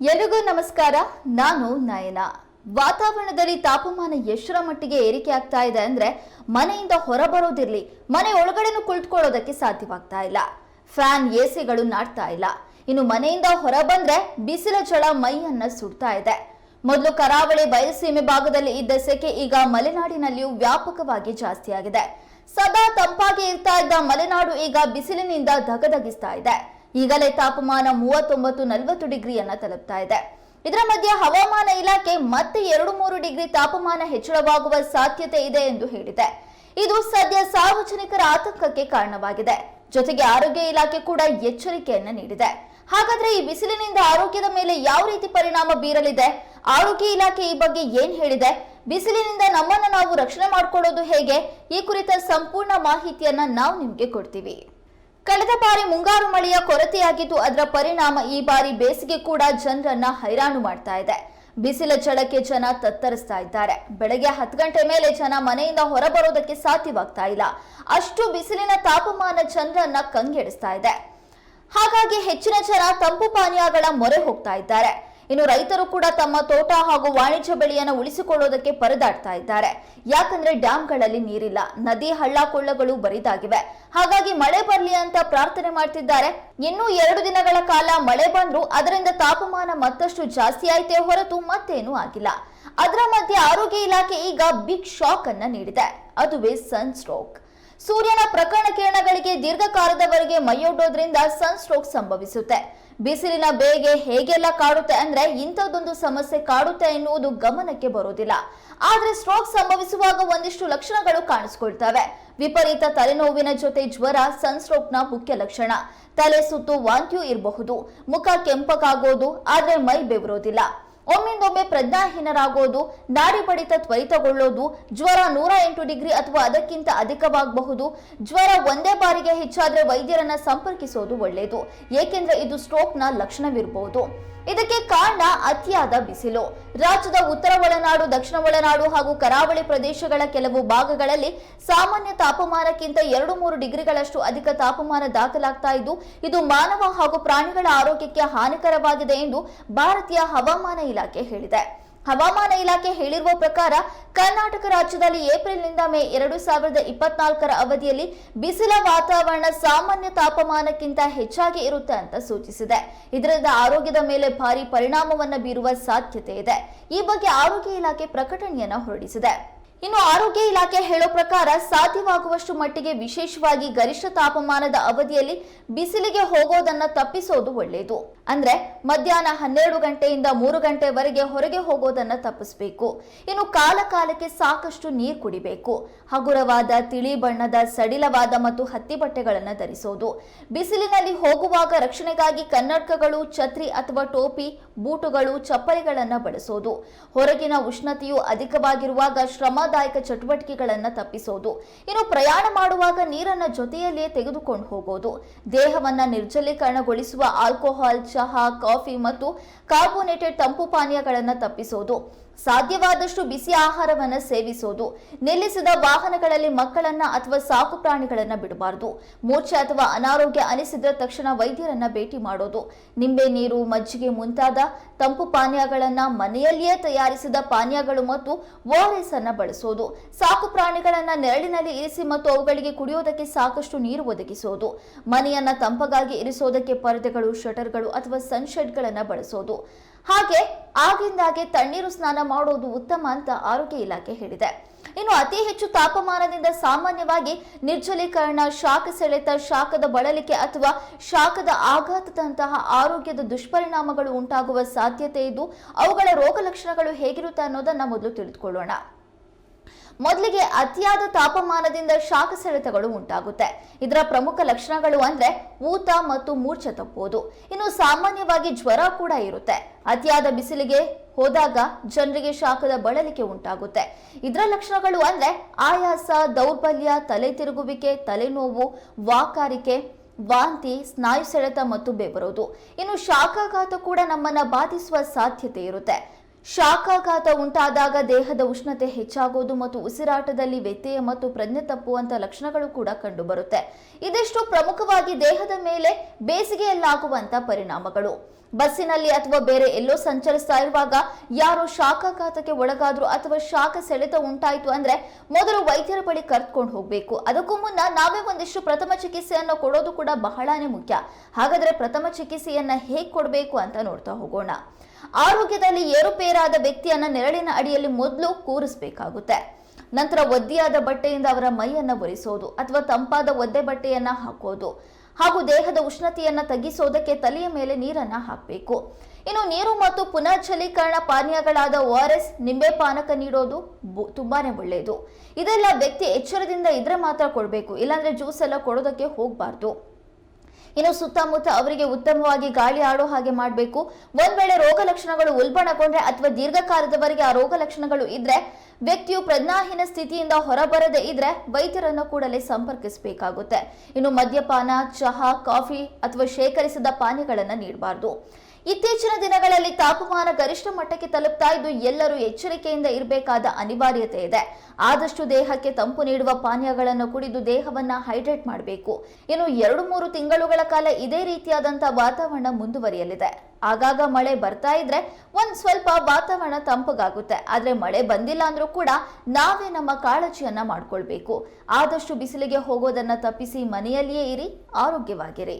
ಎಲ್ರಿಗೂ ನಮಸ್ಕಾರ. ನಾನು ನಯನ. ವಾತಾವರಣದಲ್ಲಿ ತಾಪಮಾನ ಎಷ್ಟರ ಮಟ್ಟಿಗೆ ಏರಿಕೆ ಆಗ್ತಾ ಇದೆ ಅಂದ್ರೆ ಮನೆಯಿಂದ ಹೊರಬರೋದಿರ್ಲಿ, ಮನೆ ಒಳಗಡೆನೂ ಕುಳಿತುಕೊಳ್ಳೋದಕ್ಕೆ ಸಾಧ್ಯವಾಗ್ತಾ ಇಲ್ಲ. ಫ್ಯಾನ್, ಎಸಿಗಳು ನಾಡ್ತಾ ಇಲ್ಲ. ಇನ್ನು ಮನೆಯಿಂದ ಹೊರ ಬಂದ್ರೆ ಬಿಸಿಲ ಜಳ ಮೈಯನ್ನ ಸುಡ್ತಾ ಇದೆ. ಮೊದಲು ಕರಾವಳಿ, ಬಯಲುಸೀಮೆ ಭಾಗದಲ್ಲಿ ಇದ್ದ ಸೆಕೆ ಈಗ ಮಲೆನಾಡಿನಲ್ಲಿಯೂ ವ್ಯಾಪಕವಾಗಿ ಜಾಸ್ತಿಯಾಗಿದೆ. ಸದಾ ತಂಪಾಗಿ ಇರ್ತಾ ಇದ್ದ ಮಲೆನಾಡು ಈಗ ಬಿಸಿಲಿನಿಂದ ಧಗಧಗಿಸ್ತಾ ಇದೆ. ಈಗಲೇ ತಾಪಮಾನ ಮೂವತ್ತೊಂಬತ್ತು, ನಲವತ್ತು ಡಿಗ್ರಿಯನ್ನ ತಲುಪ್ತಾ ಇದೆ. ಇದರ ಮಧ್ಯೆ ಹವಾಮಾನ ಇಲಾಖೆ ಮತ್ತೆ ಎರಡು ಮೂರು ಡಿಗ್ರಿ ತಾಪಮಾನ ಹೆಚ್ಚಳವಾಗುವ ಸಾಧ್ಯತೆ ಇದೆ ಎಂದು ಹೇಳಿದೆ. ಇದು ಸದ್ಯ ಸಾರ್ವಜನಿಕರ ಆತಂಕಕ್ಕೆ ಕಾರಣವಾಗಿದೆ. ಜೊತೆಗೆ ಆರೋಗ್ಯ ಇಲಾಖೆ ಕೂಡ ಎಚ್ಚರಿಕೆಯನ್ನ ನೀಡಿದೆ. ಹಾಗಾದ್ರೆ ಈ ಬಿಸಿಲಿನಿಂದ ಆರೋಗ್ಯದ ಮೇಲೆ ಯಾವ ರೀತಿ ಪರಿಣಾಮ ಬೀರಲಿದೆ? ಆರೋಗ್ಯ ಇಲಾಖೆ ಈ ಬಗ್ಗೆ ಏನ್ ಹೇಳಿದೆ? ಬಿಸಿಲಿನಿಂದ ನಮ್ಮನ್ನು ನಾವು ರಕ್ಷಣೆ ಮಾಡ್ಕೊಳ್ಳೋದು ಹೇಗೆ? ಈ ಕುರಿತ ಸಂಪೂರ್ಣ ಮಾಹಿತಿಯನ್ನ ನಾವು ನಿಮಗೆ ಕೊಡ್ತೀವಿ. ಕಳೆದ ಬಾರಿ ಮುಂಗಾರು ಮಳೆಯ ಕೊರತೆಯಾಗಿದ್ದು ಅದರ ಪರಿಣಾಮ ಈ ಬಾರಿ ಬೇಸಿಗೆ ಕೂಡ ಜನರನ್ನ ಹೈರಾಣು ಮಾಡ್ತಾ ಇದೆ. ಬಿಸಿಲ ಝಳಕ್ಕೆ ಜನ ತತ್ತರಿಸ್ತಾ ಇದ್ದಾರೆ. ಬೆಳಗ್ಗೆ ಹತ್ತು ಗಂಟೆ ಮೇಲೆ ಜನ ಮನೆಯಿಂದ ಹೊರಬರೋದಕ್ಕೆ ಸಾಧ್ಯವಾಗ್ತಾ ಇಲ್ಲ. ಅಷ್ಟು ಬಿಸಿಲಿನ ತಾಪಮಾನ ಜನರನ್ನ ಕಂಗೆಡಿಸ್ತಾ ಇದೆ. ಹಾಗಾಗಿ ಹೆಚ್ಚಿನ ಜನ ತಂಪು ಪಾನೀಯಗಳ ಮೊರೆ ಹೋಗ್ತಾ ಇದ್ದಾರೆ. ಇನ್ನು ರೈತರು ಕೂಡ ತಮ್ಮ ತೋಟ ಹಾಗೂ ವಾಣಿಜ್ಯ ಬೆಳೆಯನ್ನು ಉಳಿಸಿಕೊಳ್ಳೋದಕ್ಕೆ ಪರದಾಡ್ತಾ ಇದ್ದಾರೆ. ಯಾಕಂದ್ರೆ ಡ್ಯಾಂಗಳಲ್ಲಿ ನೀರಿಲ್ಲ, ನದಿ ಹಳ್ಳ ಕೊಳ್ಳಗಳು ಬರಿದಾಗಿವೆ. ಹಾಗಾಗಿ ಮಳೆ ಬರಲಿ ಅಂತ ಪ್ರಾರ್ಥನೆ ಮಾಡ್ತಿದ್ದಾರೆ. ಇನ್ನೂ ಎರಡು ದಿನಗಳ ಕಾಲ ಮಳೆ ಬಂದ್ರು ಅದರಿಂದ ತಾಪಮಾನ ಮತ್ತಷ್ಟು ಜಾಸ್ತಿ ಆಯ್ತೇ ಹೊರತು ಮತ್ತೇನೂ ಆಗಿಲ್ಲ. ಅದರ ಮಧ್ಯೆ ಆರೋಗ್ಯ ಇಲಾಖೆ ಈಗ ಬಿಗ್ ಶಾಕ್ ಅನ್ನ ನೀಡಿದೆ. ಅದುವೇ ಸನ್ ಸ್ಟ್ರೋಕ್ ಸೂರ್ಯನ ಪ್ರಕರಣ ಕಿರಣಗಳಿಗೆ ದೀರ್ಘಕಾಲದವರೆಗೆ ಮೈಯೊಡ್ಡೋದ್ರಿಂದ ಸನ್ ಸ್ಟ್ರೋಕ್ ಸಂಭವಿಸುತ್ತೆ. ಬಿಸಿಲಿನ ಬೇಗೆ ಹೇಗೆಲ್ಲ ಕಾಡುತ್ತೆ ಅಂದ್ರೆ ಇಂಥದ್ದೊಂದು ಸಮಸ್ಯೆ ಕಾಡುತ್ತೆ ಎನ್ನುವುದು ಗಮನಕ್ಕೆ ಬರೋದಿಲ್ಲ. ಆದ್ರೆ ಸ್ಟ್ರೋಕ್ ಸಂಭವಿಸುವಾಗ ಒಂದಿಷ್ಟು ಲಕ್ಷಣಗಳು ಕಾಣಿಸ್ಕೊಳ್ತವೆ. ವಿಪರೀತ ತಲೆನೋವಿನ ಜೊತೆ ಜ್ವರ ಸನ್ ಸ್ಟ್ರೋಕ್ನ ಮುಖ್ಯ ಲಕ್ಷಣ. ತಲೆ ಸುತ್ತು ವಾಂತಿಯೂ ಇರಬಹುದು. ಮುಖ ಕೆಂಪಕಾಗೋದು ಆದ್ರೆ ಮೈ ಬೆವರೋದಿಲ್ಲ. ಒಮ್ಮಿಂದೊಮ್ಮೆ ಪ್ರಜ್ಞಾಹೀನರಾಗೋದು, ನಾಡಿ ಬಡಿತ ತ್ವರಿತಗೊಳ್ಳೋದು, ಜ್ವರ ನೂರ ಎಂಟು ಡಿಗ್ರಿ ಅಥವಾ ಅದಕ್ಕಿಂತ ಅಧಿಕವಾಗಬಹುದು, ಜ್ವರ ಒಂದೇ ಬಾರಿಗೆ ಹೆಚ್ಚಾದ್ರೆ ವೈದ್ಯರನ್ನ ಸಂಪರ್ಕಿಸೋದು ಒಳ್ಳೆಯದು ಏಕೆಂದ್ರೆ ಇದು ಸ್ಟ್ರೋಕ್ನ ಲಕ್ಷಣವಿರಬಹುದು ಇದಕ್ಕೆ ಕಾರಣ ಅತಿಯಾದ ಬಿಸಿಲು. ರಾಜ್ಯದ ಉತ್ತರ ಒಳನಾಡು, ದಕ್ಷಿಣ ಒಳನಾಡು ಹಾಗೂ ಕರಾವಳಿ ಪ್ರದೇಶಗಳ ಕೆಲವು ಭಾಗಗಳಲ್ಲಿ ಸಾಮಾನ್ಯ ತಾಪಮಾನಕ್ಕಿಂತ ಎರಡು ಮೂರು ಡಿಗ್ರಿಗಳಷ್ಟು ಅಧಿಕ ತಾಪಮಾನ ದಾಖಲಾಗ್ತಾ ಇದ್ದು, ಇದು ಮಾನವ ಹಾಗೂ ಪ್ರಾಣಿಗಳ ಆರೋಗ್ಯಕ್ಕೆ ಹಾನಿಕರವಾಗಿದೆ ಎಂದು ಭಾರತೀಯ ಹವಾಮಾನ ಇಲಾಖೆ ಹೇಳಿದೆ. ಹವಾಮಾನ ಇಲಾಖೆ ಹೇಳಿರುವ ಪ್ರಕಾರ ಕರ್ನಾಟಕ ರಾಜ್ಯದಲ್ಲಿ ಏಪ್ರಿಲ್ನಿಂದ ಮೇ ಎರಡು ಸಾವಿರದ ಇಪ್ಪತ್ನಾಲ್ಕರ ಅವಧಿಯಲ್ಲಿ ಬಿಸಿಲ ವಾತಾವರಣ ಸಾಮಾನ್ಯ ತಾಪಮಾನಕ್ಕಿಂತ ಹೆಚ್ಚಾಗಿ ಇರುತ್ತೆ ಅಂತ ಸೂಚಿಸಿದೆ. ಇದರಿಂದ ಆರೋಗ್ಯದ ಮೇಲೆ ಭಾರಿ ಪರಿಣಾಮವನ್ನ ಬೀರುವ ಸಾಧ್ಯತೆ ಇದೆ. ಈ ಬಗ್ಗೆ ಆರೋಗ್ಯ ಇಲಾಖೆ ಪ್ರಕಟಣೆಯನ್ನ ಹೊರಡಿಸಿದೆ. ಇನ್ನು ಆರೋಗ್ಯ ಇಲಾಖೆ ಹೇಳೋ ಪ್ರಕಾರ ಸಾಧ್ಯವಾಗುವಷ್ಟು ಮಟ್ಟಿಗೆ ವಿಶೇಷವಾಗಿ ಗರಿಷ್ಠ ತಾಪಮಾನದ ಅವಧಿಯಲ್ಲಿ ಬಿಸಿಲಿಗೆ ಹೋಗೋದನ್ನ ತಪ್ಪಿಸೋದು ಒಳ್ಳೆಯದು ಅಂದ್ರೆ ಮಧ್ಯಾಹ್ನ ಹನ್ನೆರಡು ಗಂಟೆಯಿಂದ ಮೂರು ಗಂಟೆವರೆಗೆ ಹೊರಗೆ ಹೋಗೋದನ್ನ ತಪ್ಪಿಸಬೇಕು. ಇನ್ನು ಕಾಲ ಕಾಲಕ್ಕೆ ಸಾಕಷ್ಟು ನೀರು ಕುಡಿಬೇಕು. ಹಗುರವಾದ ತಿಳಿ ಬಣ್ಣದ, ಸಡಿಲವಾದ ಮತ್ತು ಹತ್ತಿ ಬಟ್ಟೆಗಳನ್ನು ಧರಿಸೋದು. ಬಿಸಿಲಿನಲ್ಲಿ ಹೋಗುವಾಗ ರಕ್ಷಣೆಗಾಗಿ ಕನ್ನಡಕಗಳು, ಛತ್ರಿ ಅಥವಾ ಟೋಪಿ, ಬೂಟುಗಳು, ಚಪ್ಪಲಿಗಳನ್ನು ಬಳಸೋದು. ಹೊರಗಿನ ಉಷ್ಣತೆಯು ಅಧಿಕವಾಗಿರುವಾಗ ಶ್ರಮದಾಯಕ ಚಟುವಟಿಕೆಗಳನ್ನು ತಪ್ಪಿಸೋದು. ಇನ್ನು ಪ್ರಯಾಣ ಮಾಡುವಾಗ ನೀರನ್ನ ಜೊತೆಯಲ್ಲಿಯೇ ತೆಗೆದುಕೊಂಡು ಹೋಗೋದು. ದೇಹವನ್ನ ನಿರ್ಜಲೀಕರಣಗೊಳಿಸುವ ಆಲ್ಕೋಹಾಲ್ ಚಹಾ ಕಾಫಿ ಮತ್ತು ಕಾರ್ಬೋನೇಟೆಡ್ ತಂಪು ಪಾನೀಯಗಳನ್ನು ತಪ್ಪಿಸೋದು. ಸಾಧ್ಯವಾದಷ್ಟು ಬಿಸಿ ಆಹಾರವನ್ನ ಸೇವಿಸೋದು, ನಿಲ್ಲಿಸಿದ ವಾಹನಗಳಲ್ಲಿ ಮಕ್ಕಳನ್ನ ಅಥವಾ ಸಾಕು ಪ್ರಾಣಿಗಳನ್ನ ಬಿಡಬಾರದು. ಮೂರ್ಛೆ ಅಥವಾ ಅನಾರೋಗ್ಯ ಅನಿಸಿದ ತಕ್ಷಣ ವೈದ್ಯರನ್ನ ಭೇಟಿ ಮಾಡೋದು. ನಿಂಬೆ ನೀರು, ಮಜ್ಜಿಗೆ ಮುಂತಾದ ತಂಪು ಪಾನೀಯಗಳನ್ನ ಮನೆಯಲ್ಲಿಯೇ ತಯಾರಿಸಿದ ಪಾನೀಯಗಳು ಮತ್ತು ಓಆರ್ಎಸ್ ಅನ್ನ ಬಳಸೋದು. ಸಾಕು ಪ್ರಾಣಿಗಳನ್ನ ನೆರಳಿನಲ್ಲಿ ಇರಿಸಿ ಮತ್ತು ಅವುಗಳಿಗೆ ಕುಡಿಯೋದಕ್ಕೆ ಸಾಕಷ್ಟು ನೀರು ಒದಗಿಸೋದು. ಮನೆಯನ್ನ ತಂಪಗಾಗಿ ಇರಿಸೋದಕ್ಕೆ ಪರದೆಗಳು, ಶಟರ್ಗಳು ಅಥವಾ ಸನ್ಶೆಡ್ಗಳನ್ನ ಬಳಸೋದು. ಹಾಗೆ ಆಗಿಂದಾಗೆ ತಣ್ಣೀರು ಸ್ನಾನ ಮಾಡೋದು ಉತ್ತಮ ಅಂತ ಆರೋಗ್ಯ ಇಲಾಖೆ ಹೇಳಿದೆ. ಇನ್ನು ಅತಿ ಹೆಚ್ಚು ತಾಪಮಾನದಿಂದ ಸಾಮಾನ್ಯವಾಗಿ ನಿರ್ಜಲೀಕರಣ, ಶಾಖ ಸೆಳೆತ, ಶಾಖದ ಬಳಲಿಕೆ ಅಥವಾ ಶಾಖದ ಆಘಾತದಂತಹ ಆರೋಗ್ಯದ ದುಷ್ಪರಿಣಾಮಗಳು ಉಂಟಾಗುವ ಸಾಧ್ಯತೆ ಇದ್ದು ಅವುಗಳ ರೋಗ ಲಕ್ಷಣಗಳು ಹೇಗಿರುತ್ತೆ ಅನ್ನೋದನ್ನ ಮೊದಲು ತಿಳಿದುಕೊಳ್ಳೋಣ. ಮೊದಲಿಗೆ ಅತಿಯಾದ ತಾಪಮಾನದಿಂದ ಶಾಖ ಸೆಳೆತಗಳು ಉಂಟಾಗುತ್ತೆ. ಇದರ ಪ್ರಮುಖ ಲಕ್ಷಣಗಳು ಅಂದ್ರೆ ಊತ ಮತ್ತು ಮೂರ್ಛೆ ತಪ್ಪುವುದು. ಇನ್ನು ಸಾಮಾನ್ಯವಾಗಿ ಜ್ವರ ಕೂಡ ಇರುತ್ತೆ. ಅತಿಯಾದ ಬಿಸಿಲಿಗೆ ಹೋದಾಗ ಜನರಿಗೆ ಶಾಖದ ಬಳಲಿಕೆ ಉಂಟಾಗುತ್ತೆ. ಇದರ ಲಕ್ಷಣಗಳು ಅಂದ್ರೆ ಆಯಾಸ, ದೌರ್ಬಲ್ಯ, ತಲೆ ತಿರುಗುವಿಕೆ, ತಲೆನೋವು, ವಾಕಾರಿಕೆ, ವಾಂತಿ, ಸ್ನಾಯು ಸೆಳೆತ ಮತ್ತು ಬೆವರೋದು ಇನ್ನು ಶಾಖಾಘಾತ ಕೂಡ ನಮ್ಮನ್ನ ಬಾಧಿಸುವ ಸಾಧ್ಯತೆ ಇರುತ್ತೆ. ಶಾಖಾಘಾತ ಉಂಟಾದಾಗ ದೇಹದ ಉಷ್ಣತೆ ಹೆಚ್ಚಾಗೋದು ಮತ್ತು ಉಸಿರಾಟದಲ್ಲಿ ವ್ಯತ್ಯಯ ಮತ್ತು ಪ್ರಜ್ಞೆ ತಪ್ಪುವಂತ ಲಕ್ಷಣಗಳು ಕೂಡ ಕಂಡುಬರುತ್ತೆ. ಇದಿಷ್ಟು ಪ್ರಮುಖವಾಗಿ ದೇಹದ ಮೇಲೆ ಬೇಸಿಗೆಯಲ್ಲಾಗುವಂತ ಪರಿಣಾಮಗಳು. ಬಸ್ಸಿನಲ್ಲಿ ಅಥವಾ ಬೇರೆ ಎಲ್ಲೋ ಸಂಚರಿಸ್ತಾ ಇರುವಾಗ ಯಾರು ಶಾಖಾಘಾತಕ್ಕೆ ಒಳಗಾದ್ರು ಅಥವಾ ಶಾಖ ಸೆಳೆತ ಉಂಟಾಯಿತು ಅಂದ್ರೆ ಮೊದಲು ವೈದ್ಯರ ಬಳಿ ಕರ್ಕೊಂಡು ಹೋಗ್ಬೇಕು. ಅದಕ್ಕೂ ಮುನ್ನ ನಾವೇ ಒಂದಿಷ್ಟು ಪ್ರಥಮ ಚಿಕಿತ್ಸೆಯನ್ನು ಕೊಡೋದು ಕೂಡ ಬಹಳಾನೇ ಮುಖ್ಯ. ಹಾಗಾದ್ರೆ ಪ್ರಥಮ ಚಿಕಿತ್ಸೆಯನ್ನ ಹೇಗೆ ಕೊಡಬೇಕು ಅಂತ ನೋಡ್ತಾ ಹೋಗೋಣ. ಆರೋಗ್ಯದಲ್ಲಿ ಏರುಪೇರಾದ ವ್ಯಕ್ತಿಯನ್ನ ನೆರಳಿನ ಅಡಿಯಲ್ಲಿ ಮೊದಲು ಕೂರಿಸಬೇಕಾಗುತ್ತೆ. ನಂತರ ಒದ್ದಿಯಾದ ಬಟ್ಟೆಯಿಂದ ಅವರ ಮೈಯನ್ನ ಒರೆಸೋದು ಅಥವಾ ತಂಪಾದ ಒದ್ದೆ ಬಟ್ಟೆಯನ್ನ ಹಾಕೋದು. ಹಾಗೂ ದೇಹದ ಉಷ್ಣತೆಯನ್ನು ತಗ್ಗಿಸೋದಕ್ಕೆ ತಲೆಯ ಮೇಲೆ ನೀರನ್ನ ಹಾಕಬೇಕು. ಇನ್ನು ನೀರು ಮತ್ತು ಪುನರ್ಜಲೀಕರಣ ಪಾನೀಯಗಳಾದ ಓ ಆರ್ ಎಸ್ ನಿಂಬೆ ಪಾನಕ ನೀಡೋದು ತುಂಬಾನೇ ಒಳ್ಳೆಯದು ಇದೆಲ್ಲ ವ್ಯಕ್ತಿ ಎಚ್ಚರದಿಂದ ಇದ್ರೆ ಮಾತ್ರ ಕೊಡಬೇಕು, ಇಲ್ಲಾಂದ್ರೆ ಜ್ಯೂಸ್ ಎಲ್ಲ ಕೊಡೋದಕ್ಕೆ ಹೋಗಬಾರ್ದು. ಇನ್ನು ಸುತ್ತಮುತ್ತ ಅವರಿಗೆ ಉತ್ತಮವಾಗಿ ಗಾಳಿ ಆಡೋ ಹಾಗೆ ಮಾಡಬೇಕು. ಒಂದ್ ವೇಳೆ ರೋಗ ಲಕ್ಷಣಗಳು ಉಲ್ಬಣಗೊಂಡ್ರೆ ಅಥವಾ ದೀರ್ಘಕಾಲದವರೆಗೆ ಆ ರೋಗ ಲಕ್ಷಣಗಳು ಇದ್ರೆ ವ್ಯಕ್ತಿಯು ಪ್ರಜ್ಞಾಹೀನ ಸ್ಥಿತಿಯಿಂದ ಹೊರಬರದೇ ಇದ್ರೆ ವೈದ್ಯರನ್ನು ಕೂಡಲೇ ಸಂಪರ್ಕಿಸಬೇಕಾಗುತ್ತೆ. ಇನ್ನು ಮದ್ಯಪಾನ, ಚಹಾ, ಕಾಫಿ ಅಥವಾ ಶೇಖರಿಸಿದ ಪಾನೀಯಗಳನ್ನು ನೀಡಬಾರ್ದು. ಇತ್ತೀಚಿನ ದಿನಗಳಲ್ಲಿ ತಾಪಮಾನ ಗರಿಷ್ಠ ಮಟ್ಟಕ್ಕೆ ತಲುಪ್ತಾ ಇದ್ದು ಎಲ್ಲರೂ ಎಚ್ಚರಿಕೆಯಿಂದ ಇರಬೇಕಾದ ಅನಿವಾರ್ಯತೆ ಇದೆ. ಆದಷ್ಟು ದೇಹಕ್ಕೆ ತಂಪು ನೀಡುವ ಪಾನೀಯಗಳನ್ನು ಕುಡಿದು ದೇಹವನ್ನ ಹೈಡ್ರೇಟ್ ಮಾಡಬೇಕು. ಇನ್ನು ಎರಡು ಮೂರು ತಿಂಗಳುಗಳ ಕಾಲ ಇದೇ ರೀತಿಯಾದಂತಹ ವಾತಾವರಣ ಮುಂದುವರಿಯಲಿದೆ. ಆಗಾಗ ಮಳೆ ಬರ್ತಾ ಇದ್ರೆ ಒಂದ್ ಸ್ವಲ್ಪ ವಾತಾವರಣ ತಂಪಗಾಗುತ್ತೆ ಆದ್ರೆ ಮಳೆ ಬಂದಿಲ್ಲ ಅಂದ್ರೂ ಕೂಡ ನಾವೇ ನಮ್ಮ ಕಾಳಜಿಯನ್ನ ಮಾಡ್ಕೊಳ್ಬೇಕು. ಆದಷ್ಟು ಬಿಸಿಲಿಗೆ ಹೋಗೋದನ್ನ ತಪ್ಪಿಸಿ ಮನೆಯಲ್ಲಿಯೇ ಇರಿ, ಆರೋಗ್ಯವಾಗಿರಿ.